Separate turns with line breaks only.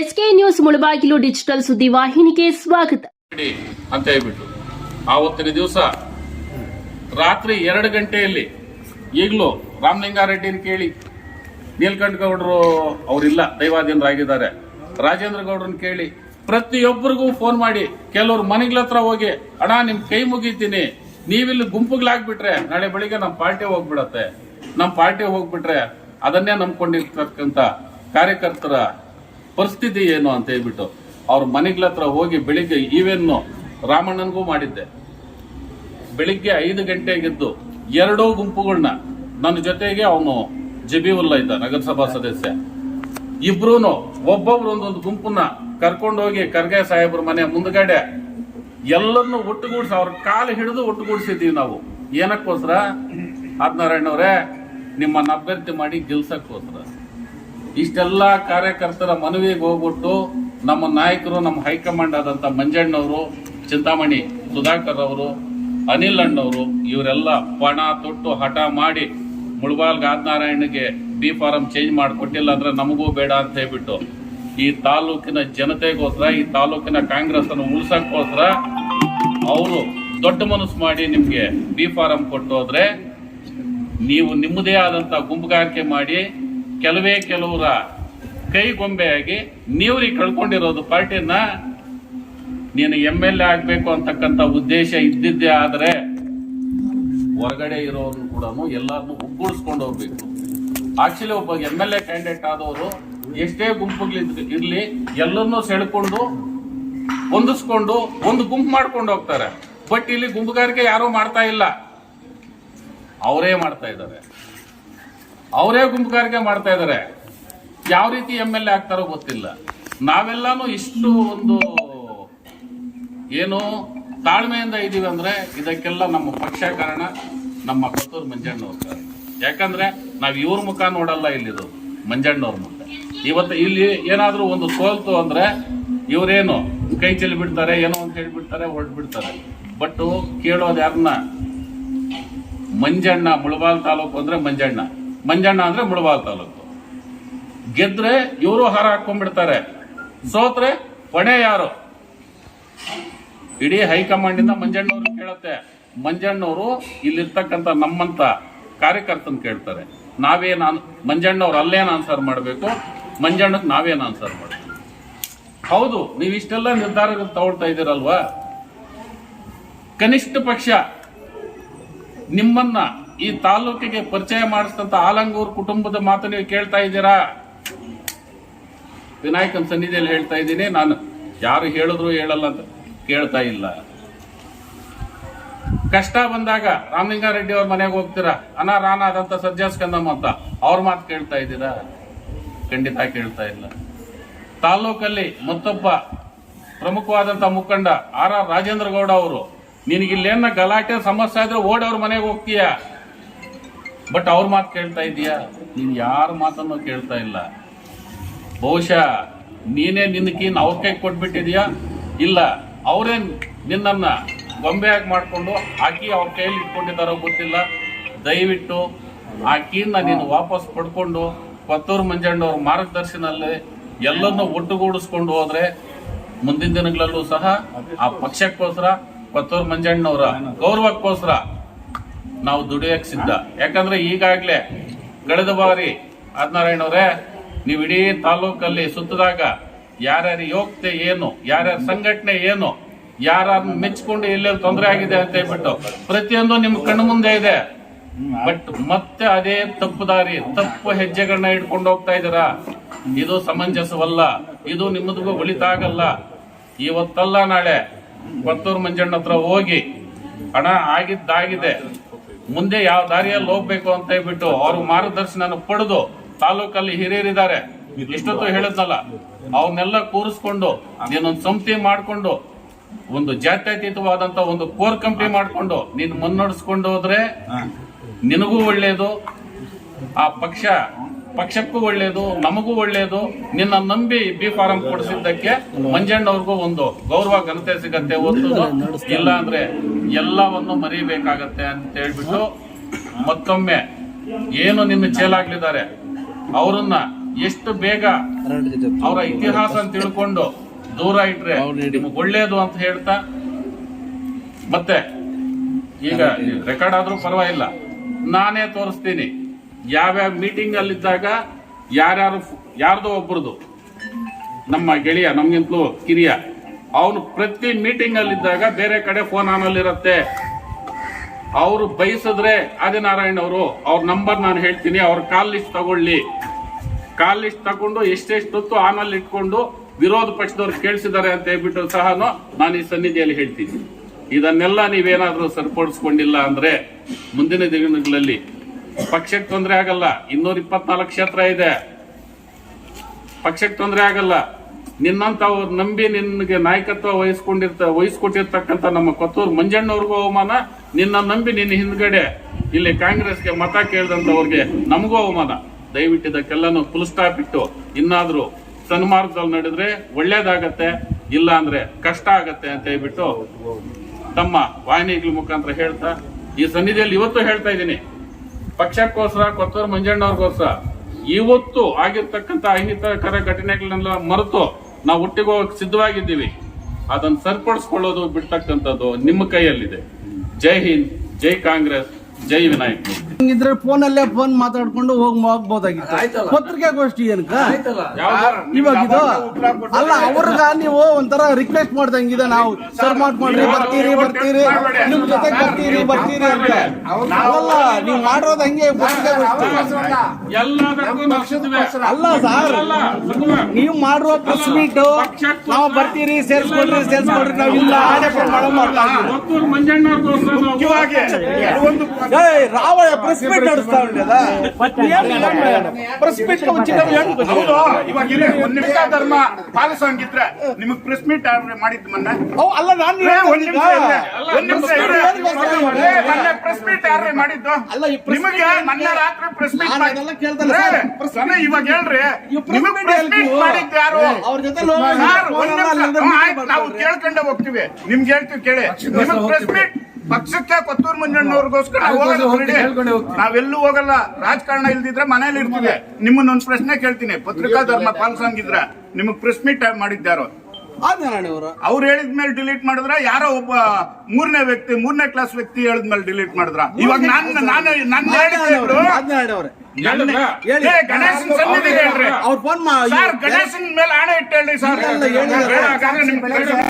SK news Mulbagal digital ಸುದ್ದಿ ವಾಹಿನಿಗೆ ಸ್ವಾಗತ.
ಅಂತ ಹೇಳ್ಬಿಟ್ಟು ಆವತ್ತಿನ ದಿವಸ ರಾತ್ರಿ ಎರಡು ಗಂಟೆಯಲ್ಲಿ ಈಗಲೂ ರಾಮಲಿಂಗಾರೆಡ್ಡಿನ ಕೇಳಿ ನೀಲ್ಕಂಠ ಗೌಡರು ಅವರಿಲ್ಲ, ದೈವಾಧೀನರಾಗಿದ್ದಾರೆ. ರಾಜೇಂದ್ರ ಗೌಡ್ರನ್ನ ಕೇಳಿ ಪ್ರತಿಯೊಬ್ಬರಿಗೂ ಫೋನ್ ಮಾಡಿ, ಕೆಲವರು ಮನೆಗಳ ಹತ್ರ ಹೋಗಿ, ಅಣ್ಣ, ನಿಮ್ ಕೈ ಮುಗಿತೀನಿ. ನೀವಿಲ್ಲಿ ಗುಂಪುಗಳಾಗ್ಬಿಟ್ರೆ ನಾಳೆ ಬೆಳಿಗ್ಗೆ ನಮ್ಮ ಪಾರ್ಟಿ ಹೋಗ್ಬಿಡತ್ತೆ. ನಮ್ಮ ಪಾರ್ಟಿ ಹೋಗ್ಬಿಟ್ರೆ ಅದನ್ನೇ ನಂಬ್ಕೊಂಡಿರ್ತಕ್ಕಂಥ ಕಾರ್ಯಕರ್ತರ ಪರಿಸ್ಥಿತಿ ಏನು ಅಂತ ಹೇಳ್ಬಿಟ್ಟು ಅವ್ರ ಮನೆಗಳ ಹತ್ರ ಹೋಗಿ ಬೆಳಿಗ್ಗೆ ಈವೆನ್ನು ರಾಮಣ್ಣನಿಗೂ ಮಾಡಿದ್ದೆ. ಬೆಳಿಗ್ಗೆ ಐದು ಗಂಟೆಗೆದ್ದು ಎರಡೂ ಗುಂಪುಗಳನ್ನ ನನ್ನ ಜೊತೆಗೆ ಅವನು ಜಬೀವುಲ್ಲಾ ಇದ್ದ ನಗರಸಭಾ ಸದಸ್ಯ. ಇಬ್ರು ಒಬ್ಬೊಬ್ರು ಒಂದೊಂದು ಗುಂಪನ್ನ ಕರ್ಕೊಂಡೋಗಿ ಖರ್ಗೆ ಸಾಹೇಬ್ರ ಮನೆ ಮುಂದ್ಗಡೆ ಎಲ್ಲರನ್ನು ಒಟ್ಟುಗೂಡಿಸಿ ಅವ್ರ ಕಾಲು ಹಿಡಿದು ಒಟ್ಟುಗೂಡಿಸಿದ್ದೀವಿ ನಾವು. ಏನಕ್ಕೋಸ್ಕರ? ಆತ್ನಾರಾಯಣವ್ರೆ ನಿಮ್ಮನ್ನು ಅಭ್ಯರ್ಥಿ ಮಾಡಿ ಗೆಲ್ಸಕ್ಕೋಸ್ಕರ. ಇಷ್ಟೆಲ್ಲ ಕಾರ್ಯಕರ್ತರ ಮನವಿಗೆ ಹೋಗ್ಬಿಟ್ಟು ನಮ್ಮ ನಾಯಕರು, ನಮ್ಮ ಹೈಕಮಾಂಡ್ ಆದಂತ ಮಂಜಣ್ಣವರು, ಚಿಂತಾಮಣಿ ಸುಧಾಕರ್ ಅವರು, ಅನಿಲ್ ಅಣ್ಣವರು, ಇವರೆಲ್ಲ ಪಣ ತೊಟ್ಟು ಹಠ ಮಾಡಿ ಮುಳಬಾಲ್ ಗಾದನಾರಾಯಣಗೆ ಬಿ ಫಾರಂ ಚೇಂಜ್ ಮಾಡಿಕೊಟ್ಟಿಲ್ಲ ಅಂದ್ರೆ ನಮಗೂ ಬೇಡ ಅಂತ ಹೇಳ್ಬಿಟ್ಟು ಈ ತಾಲೂಕಿನ ಜನತೆಗೋಸ್ಕರ, ಈ ತಾಲೂಕಿನ ಕಾಂಗ್ರೆಸ್ ಅನ್ನು ಉಳಿಸಕ್ಕೋಸ್ಕರ ಅವರು ದೊಡ್ಡ ಮನಸ್ಸು ಮಾಡಿ ನಿಮ್ಗೆ ಬಿ ಫಾರಂ ಕೊಟ್ಟು ಹೋದ್ರೆ ನೀವು ನಿಮ್ಮದೇ ಆದಂತ ಗುಂಪುಗಾರಿಕೆ ಮಾಡಿ ಕೆಲವೇ ಕೆಲವರ ಕೈಗೊಂಬೆಯಾಗಿ ನೀವ್ರಿಗೆ ಕಳ್ಕೊಂಡಿರೋದು ಪಾರ್ಟಿನ, ನೀನು ಎಂ ಎಲ್ ಎ ಆಗ್ಬೇಕು ಅಂತಕ್ಕಂಥ ಉದ್ದೇಶ ಇದ್ದಿದ್ದೇ ಆದ್ರೆ ಹೊರಗಡೆ ಇರೋರು ಕೂಡ ಎಲ್ಲಾರನ್ನು ಒಗ್ಗೂಡಿಸ್ಕೊಂಡು ಹೋಗ್ಬೇಕು. ಆಕ್ಚುಲಿ ಒಬ್ಬ ಎಂ ಎಲ್ ಎ ಕ್ಯಾಂಡಿಡೇಟ್ ಆದವರು ಎಷ್ಟೇ ಗುಂಪುಗಳಿದ್, ಇರ್ಲಿ, ಎಲ್ಲರನ್ನೂ ಸೆಳ್ಕೊಂಡು ಹೊಂದಿಸ್ಕೊಂಡು ಒಂದು ಗುಂಪು ಮಾಡ್ಕೊಂಡು ಹೋಗ್ತಾರೆ. ಬಟ್ ಇಲ್ಲಿ ಗುಂಪುಗಾರಿಕೆ ಯಾರೂ ಮಾಡ್ತಾ ಇಲ್ಲ. ಅವರೇ ಮಾಡ್ತಾ ಇದ್ದಾರೆ. ಅವರೇ ಗುಂಪುಗಾರಿಕೆ ಮಾಡ್ತಾ ಇದ್ದಾರೆ. ಯಾವ ರೀತಿ ಎಂ ಎಲ್ ಎ ಆಗ್ತಾರೋ ಗೊತ್ತಿಲ್ಲ. ನಾವೆಲ್ಲಾನು ಇಷ್ಟು ಒಂದು ಏನು ತಾಳ್ಮೆಯಿಂದ ಇದೀವಿ ಅಂದ್ರೆ ಇದಕ್ಕೆಲ್ಲ ನಮ್ಮ ಪಕ್ಷ ಕಾರಣ ನಮ್ಮ ಕೊತ್ತೂರು ಮಂಜಣ್ಣವ್ರ ಕಾರಣ. ಯಾಕಂದ್ರೆ ನಾವು ಇವ್ರ ಮುಖ ನೋಡಲ್ಲ ಇಲ್ಲಿದು, ಮಂಜಣ್ಣವ್ರ ಮುಖ. ಇವತ್ತು ಇಲ್ಲಿ ಏನಾದರೂ ಒಂದು ಸೋಲ್ತು ಅಂದ್ರೆ ಇವರೇನು ಕೈ ಚೆಲ್ಲಿ ಬಿಡ್ತಾರೆ, ಏನೋ ಅಂತ ಹೇಳಿಬಿಡ್ತಾರೆ, ಹೊರಟ್ಬಿಡ್ತಾರೆ. ಬಟ್ ಕೇಳೋದು ಯಾರನ್ನ ಮಂಜಣ್ಣ, ಮುಳಬಾಲ್ ತಾಲೂಕು ಅಂದ್ರೆ ಮಂಜಣ್ಣ. ಮಂಜಣ್ಣ ಅಂದ್ರೆ ಮುಳಬಾಗ ತಾಲೂಕು. ಗೆದ್ರೆ ಇವರು ಹಾರ ಹಾಕೊಂಡ್ಬಿಡ್ತಾರೆ ಸೋತ್ರೆ ಹೊಣೆ ಯಾರು? ಇಡೀ ಹೈಕಮಾಂಡ್ ಇಂದ ಕೇಳತ್ತೆ. ಮಂಜಣ್ಣವರು ಇಲ್ಲಿರ್ತಕ್ಕಂಥ ನಮ್ಮಂತ ಕಾರ್ಯಕರ್ತನ ಕೇಳ್ತಾರೆ. ನಾವೇನ್ ಮಂಜಣ್ಣವ್ರು ಅಲ್ಲೇನ್ ಆನ್ಸರ್ ಮಾಡಬೇಕು? ಮಂಜಣ್ಣಕ್ಕೆ ನಾವೇನ್ ಆನ್ಸರ್ ಮಾಡಬೇಕು? ಹೌದು, ನೀವು ಇಷ್ಟೆಲ್ಲ ನಿರ್ಧಾರ ತಗೊಳ್ತಾ ಇದ್ದೀರಲ್ವಾ? ಕನಿಷ್ಠ ಪಕ್ಷ ನಿಮ್ಮನ್ನ ಈ ತಾಲೂಕಿಗೆ ಪರಿಚಯ ಮಾಡಿಸಿದಂತ ಆಲಂಗೂರ್ ಕುಟುಂಬದ ಮಾತು ನೀವು ಕೇಳ್ತಾ ಇದ್ದೀರಾ? ವಿನಾಯಕನ ಸನ್ನಿಧಿಯಲ್ಲಿ ಹೇಳ್ತಾ ಇದ್ದೀನಿ. ನಾನು ಯಾರು ಹೇಳಿದ್ರು ಹೇಳಲ್ಲ ಅಂತ ಕೇಳ್ತಾ ಇಲ್ಲ. ಕಷ್ಟ ಬಂದಾಗ ರಾಮಲಿಂಗಾರೆಡ್ಡಿ ಅವ್ರ ಮನೆಗೆ ಹೋಗ್ತೀರಾ? ಅನಾರಾನಾದಂತ ಸಜ್ಜಾಸ್ಕಂದಮ್ಮ ಅಂತ ಅವ್ರ ಮಾತು ಕೇಳ್ತಾ ಇದ್ದೀರಾ? ಖಂಡಿತ ಕೇಳ್ತಾ ಇಲ್ಲ. ತಾಲೂಕಲ್ಲಿ ಮತ್ತೊಬ್ಬ ಪ್ರಮುಖವಾದಂತ ಮುಖಂಡ ಆರ್ ಆರ್ ರಾಜೇಂದ್ರ ಗೌಡ ಅವರು, ನಿನಗಿಲ್ಲೇನ ಗಲಾಟೆ, ಸಮಸ್ಯೆ ಆದ್ರೆ ಓಡವ್ರ ಮನೆಗೆ ಹೋಗ್ತೀಯ? ಬಟ್ ಅವ್ರ ಮಾತು ಕೇಳ್ತಾ ಇದೀಯಾ ನೀನ್ ಯಾರ ಮಾತನ್ನು ಕೇಳ್ತಾ ಇಲ್ಲ. ಬಹುಶಃ ನೀನೇ ನಿನ್ನಕೀನ್ ಅವ್ರ ಕೈ ಕೊಟ್ಬಿಟ್ಟಿದ್ಯಾ? ಇಲ್ಲ. ಅವರೇ ನಿನ್ನನ್ನ ಗೊಂಬೆಯಾಗಿ ಮಾಡ್ಕೊಂಡು ಆಕಿ ಅವ್ರ ಕೈಯಲ್ಲಿ ಇಟ್ಕೊಂಡಿದ್ದಾರೋ ಗೊತ್ತಿಲ್ಲ. ದಯವಿಟ್ಟು ಆ ಕೀನ್ನ ನೀನು ವಾಪಸ್ ಪಡ್ಕೊಂಡು ಪತ್ತೂರು ಮಂಜಣ್ಣವ್ರ ಮಾರ್ಗದರ್ಶನಲ್ಲಿ ಎಲ್ಲರನ್ನೂ ಒಟ್ಟುಗೂಡಿಸ್ಕೊಂಡು ಹೋದ್ರೆ ಮುಂದಿನ ದಿನಗಳಲ್ಲೂ ಸಹ ಆ ಪಕ್ಷಕ್ಕೋಸ್ಕರ ಕೊತ್ತೂರು ಮಂಜಣ್ಣವರ ಗೌರವಕ್ಕೋಸ್ಕರ ನಾವು ದುಡಿಯಕ್ಕೆ ಸಿದ್ಧ. ಯಾಕಂದ್ರೆ ಈಗಾಗಲೇ ಕಳೆದ ಬಾರಿ ಆದಿನಾರಾಯಣವ್ರೆ, ನೀವು ಇಡೀ ತಾಲೂಕಲ್ಲಿ ಸುತ್ತದಾಗ ಯಾರ್ಯಾರ ಯೋಗ್ಯತೆ ಏನು, ಯಾರ್ಯಾರ ಸಂಘಟನೆ ಏನು ಯಾರನ್ನ ಮೆಚ್ಕೊಂಡು ಎಲ್ಲೆಲ್ಲಿ ತೊಂದರೆ ಆಗಿದೆ ಅಂತ ಹೇಳ್ಬಿಟ್ಟು ಪ್ರತಿಯೊಂದು ನಿಮ್ ಕಣ್ಣು ಮುಂದೆ ಇದೆ. ಬಟ್ ಮತ್ತೆ ಅದೇ ತಪ್ಪು ದಾರಿ, ತಪ್ಪು ಹೆಜ್ಜೆಗಳನ್ನ ಇಟ್ಕೊಂಡು ಹೋಗ್ತಾ ಇದ್ದೀರಾ? ಇದು ಸಮಂಜಸವಲ್ಲ, ಇದು ನಿಮ್ಮದಿಗೂ ಒಳಿತಾಗಲ್ಲ. ಇವತ್ತಲ್ಲ ನಾಳೆ ಕೊತ್ತೂರು ಮಂಜಣ್ಣ ಹತ್ರ ಹೋಗಿ, ಹಣ ಆಗಿದ್ದಾಗಿದೆ. ಮುಂದೆ ಯಾವ ದಾರಿಯಲ್ಲಿ ಹೋಗ್ಬೇಕು ಅಂತ ಹೇಳ್ಬಿಟ್ಟು ಅವ್ರ ಮಾರ್ಗದರ್ಶನ ಪಡೆದು ತಾಲೂಕಲ್ಲಿ ಹಿರಿಯರಿದ್ದಾರೆ. ಇಷ್ಟೊತ್ತು ಹೇಳಿದ್ನಲ್ಲ, ಅವನ್ನೆಲ್ಲ ಕೂರಿಸ್ಕೊಂಡು, ನೀನೊಂದು ಸಂಸ್ಥೆ ಮಾಡಿಕೊಂಡು, ಒಂದು ಜಾತ್ಯತೀತವಾದಂತ ಒಂದು ಕೋರ್ ಕಂಪ್ನಿ ಮಾಡಿಕೊಂಡು ನೀನು ಮುನ್ನಡೆಸ್ಕೊಂಡು ಹೋದ್ರೆ ನಿನಗೂ ಒಳ್ಳೇದು, ಆ ಪಕ್ಷ, ಪಕ್ಷಕ್ಕೂ ಒಳ್ಳೇದು, ನಮಗೂ ಒಳ್ಳೇದು, ನಿನ್ನ ನಂಬಿ ಬಿ ಫಾರಂ ಕೊಡಿಸಿದ್ದಕ್ಕೆ ಮಂಜಣ್ಣವ್ರಿಗೂ ಒಂದು ಗೌರವ ಘನತೆ ಸಿಗತ್ತೆ ಒಂದು ಇಲ್ಲ ಅಂದ್ರೆ ಎಲ್ಲವನ್ನು ಮರೀಬೇಕಾಗತ್ತೆ ಅಂತ ಹೇಳ್ಬಿಟ್ಟು ಮತ್ತೊಮ್ಮೆ ಏನು ನಿನ್ನ ಚೇಲಾಗ್ಲಿದ್ದಾರೆ ಅವರನ್ನ ಎಷ್ಟು ಬೇಗ ಅವರ ಇತಿಹಾಸ ತಿಳ್ಕೊಂಡು ದೂರ ಇಟ್ರೆ ನಿಮ್ಗೆ ಒಳ್ಳೇದು ಅಂತ ಹೇಳ್ತಾ? ಮತ್ತೆ ಈಗ ರೆಕಾರ್ಡ್ ಆದ್ರೂ ಪರವಾಗಿಲ್ಲ. ನಾನೇ ತೋರಿಸ್ತೀನಿ. ಯಾವ್ಯಾವ ಮೀಟಿಂಗ್ ಅಲ್ಲಿದ್ದಾಗ ಯಾರ್ಯಾರು ಯಾರ್ದೋ ಒಬ್ರದು. ನಮ್ಮ ಗೆಳೆಯ ನಮ್ಗಿಂತಲೂ ಕಿರಿಯ. ಅವನು ಪ್ರತಿ ಮೀಟಿಂಗ್ ಅಲ್ಲಿದ್ದಾಗ ಬೇರೆ ಕಡೆ ಫೋನ್ ಆನ್ ಅಲ್ಲಿರುತ್ತೆ. ಅವರು ಬಯಸಿದ್ರೆ ಆದಿನಾರಾಯಣ್ ಅವರು, ಅವ್ರ ನಂಬರ್ ನಾನು ಹೇಳ್ತೀನಿ, ಅವ್ರ ಕಾಲ್ ಲಿಸ್ಟ್ ತಗೊಳ್ಳಿ. ಕಾಲ್ ಲಿಸ್ಟ್ ತಗೊಂಡು ಎಷ್ಟೆಷ್ಟೊತ್ತು ಆನಲ್ಲಿ ಇಟ್ಕೊಂಡು ವಿರೋಧ ಪಕ್ಷದವ್ರು ಕೇಳಿಸಿದ್ದಾರೆ ಅಂತ ಹೇಳ್ಬಿಟ್ಟು ಸಹ ನಾನು ಈ ಸನ್ನಿಧಿಯಲ್ಲಿ ಹೇಳ್ತೀನಿ. ಇದನ್ನೆಲ್ಲ ನೀವೇನಾದ್ರೂ ಸರಿಪಡಿಸ್ಕೊಂಡಿಲ್ಲ ಅಂದ್ರೆ ಮುಂದಿನ ದಿನಗಳಲ್ಲಿ ಪಕ್ಷಕ್ಕೆ ತೊಂದರೆ ಆಗಲ್ಲ. ಇನ್ನೂರ ಇಪ್ಪತ್ನಾಲ್ಕು ಕ್ಷೇತ್ರ ಇದೆ. ಪಕ್ಷಕ್ಕೆ ತೊಂದರೆ ಆಗಲ್ಲ. ನಿನ್ನಂತವ್ರು ನಂಬಿ ನಿನ್ಗೆ ನಾಯಕತ್ವ ವಹಿಸ್ಕೊಂಡಿರ್ತ, ವಹಿಸ್ಕೊಟ್ಟಿರ್ತಕ್ಕಂಥ ನಮ್ಮ ಕೊತ್ತೂರು ಮಂಜಣ್ಣವ್ರಿಗೂ ಅವಮಾನ, ನಿನ್ನ ನಂಬಿ ನಿನ್ನ ಹಿಂದ್ಗಡೆ ಇಲ್ಲಿ ಕಾಂಗ್ರೆಸ್ಗೆ ಮತ ಕೇಳಿದಂಥವ್ರಿಗೆ ನಮಗೂ ಅವಮಾನ. ದಯವಿಟ್ಟು ಇದಕ್ಕೆಲ್ಲನೂ ಫುಲ್ ಸ್ಟಾಪ್ ಇಟ್ಟು ಇನ್ನಾದ್ರೂ ಸನ್ಮಾರ್ಗದಲ್ಲಿ ನಡೆದ್ರೆ ಒಳ್ಳೇದಾಗತ್ತೆ, ಇಲ್ಲ ಅಂದ್ರೆ ಕಷ್ಟ ಆಗತ್ತೆ ಅಂತ ಹೇಳ್ಬಿಟ್ಟು ತಮ್ಮ ವಾಹಿನಿಗಳ ಮುಖಾಂತರ ಹೇಳ್ತಾ ಈ ಸನ್ನಿಧಿಯಲ್ಲಿ ಇವತ್ತು ಹೇಳ್ತಾ ಇದ್ದೀನಿ. ಪಕ್ಷಕ್ಕೋಸ್ಕರ, ಕೊತ್ತೂರು ಮಂಜಣ್ಣವ್ರಿಗೋಸ್ಕರ ಇವತ್ತು ಆಗಿರ್ತಕ್ಕಂಥ ಅಹಿತಕರ ಘಟನೆಗಳನ್ನೆಲ್ಲ ಮರೆತು ನಾವು ಒಟ್ಟಿಗೆ ಹೋಗಕ್ಕೆ ಸಿದ್ಧವಾಗಿದ್ದೀವಿ. ಅದನ್ನು ಸರಿಪಡಿಸ್ಕೊಳ್ಳೋದು ಬಿಡ್ತಕ್ಕಂಥದ್ದು ನಿಮ್ಮ ಕೈಯಲ್ಲಿದೆ. ಜೈ ಹಿಂದ್ ಜೈ ಕಾಂಗ್ರೆಸ್. ಜೈ ವಿನಾಯಕ್
ಹಂಗಿದ್ರೆ ಫೋನ್ ಅಲ್ಲೇ ಫೋನ್ ಮಾತಾಡ್ಕೊಂಡು ಹೋಗಿ ಹೋಗ್ಬೋದಾಗಿತ್ತು. ಪತ್ರಿಕಾಗೋಷ್ಠಿ ಏನಕ್ಕ? ಇವಾಗ ಇದು ಅಲ್ಲ ಅವ್ರಗ ನೀವು ಒಂಥರ ರಿಕ್ವೆಸ್ಟ್ ಮಾಡ್ದಂಗಿದೆ ನಾವು. ಸರ್ ಮಾಡ್ ಮಾಡ್ರಿ ಬರ್ತೀರಿ ಬರ್ತೀರಿ. ನಿಮ್ ಜೊತೆ ಬರ್ತೀರಿ ಬರ್ತೀರಿ ಅಂತ. ಅವಲ್ಲ ನೀವು ಮಾಡೋದ್ ಹಂಗೆ ಪತ್ರಿಕಾಗೋಷ್ಠಿ ಅಲ್ಲ ಸರ್. ನೀವು ಮಾಡುವ ಪ್ರೆಸ್ ಮೀಟ್ ನಾವು ಬರ್ತೀರಿ ಸೇರ್ಸ್ಕೊಡ್ರಿ ಸೇರ್ಸ್ಕೊಡ್ರಿ ನಾವಿಲ್ಲ. ಮಾಡೋ ಮಾಡ್ತಾ ಮುಖ್ಯವಾಗಿ
ಕೊತ್ತೂರು
ರಾವಣ ಪ್ರೆಸ್ ಮೀಟ್ ನಡೆಸ್ತಾ ಉಂಟದ ಪ್ರೆಸ್ ಮೀಟ್
ಒಂದ್ ನಿಮಿಷ ಧರ್ಮ ಪಾಲಿಸೋಂಗಿದ್ರೆ ನಿಮಗ್ ಪ್ರೆಸ್ ಮೀಟ್ ಮಾಡಿದ್ ಮೊನ್ನೆ
ಅಲ್ಲ ನಾನು
ಒಂದ್ ನಿಮಿಷ. ಒಂದ್ ನಿಮಿಷ ಮೊನ್ನೆ ಪ್ರೆಸ್ ಮೀಟ್ ಯಾರೇ ಮಾಡಿದ್ದು
ಅಲ್ಲ,
ನಿಮಗೆ ಮೊನ್ನೆ ರಾತ್ರಿ ಪ್ರೆಸ್ ಮೀಟ್
ಸರ್. Press
ಇವಾಗ ಹೇಳ್ರಿ ನಿಮಗ್ ಪ್ರೆಸ್ ಮೀಟ್ ಮಾಡಿದ್ದು ಯಾರು
ಅವ್ರ ಜೊತೆ
ನಾವು ಕೇಳ್ಕೊಂಡೆ ಹೋಗ್ತೀವಿ ನಿಮ್ಗೆ ಹೇಳ್ತೀವಿ ಕೇಳಿ ನಿಮಗ್ ಪ್ರೆಸ್ ಮೀಟ್ ಪಕ್ಷಕ್ಕೆ ಕೊತ್ತೂರು ಮಂಜಣ್ಣವ್ರಿಗೋಸ್ಕರ. ನಾವೆಲ್ಲೂ ಹೋಗಲ್ಲ. ರಾಜಕಾರಣ ಇಲ್ದಿದ್ರೆ ಮನೇಲಿ ಇರ್ತೀವಿ. ನಿಮ್ಮನ್ನ ಒಂದ್ ಪ್ರಶ್ನೆ ಕೇಳ್ತೀನಿ. ಪತ್ರಿಕಾ ಧರ್ಮ ಪಾಲ್ಸಂಗಿದ್ರ ನಿಮಗ್ ಪ್ರೆಸ್ ಮೀಟ್
ಮಾಡಿದ್ದಾರೋ? ಅವ್ರ.
ಹೇಳಿದ್ಮೇಲೆ ಡಿಲೀಟ್ ಮಾಡಿದ್ರ ಯಾರೋ ಒಬ್ಬ ಮೂರನೇ ವ್ಯಕ್ತಿ ಮೂರನೇ ಕ್ಲಾಸ್ ವ್ಯಕ್ತಿ ಹೇಳಿದ್ಮೇಲೆ ಡಿಲೀಟ್ ಮಾಡಿದ್ರ? ಇವಾಗ ನಾನು ನಾನು ನನ್ನ ಗಣೇಶನ್ ಹೇಳ್ರಿ. ಸರ್ ಗಣೇಶನ್ ಮೇಲೆ ಆಣೆ ಇಟ್ಟು ಹೇಳ್ರಿ ಸರ್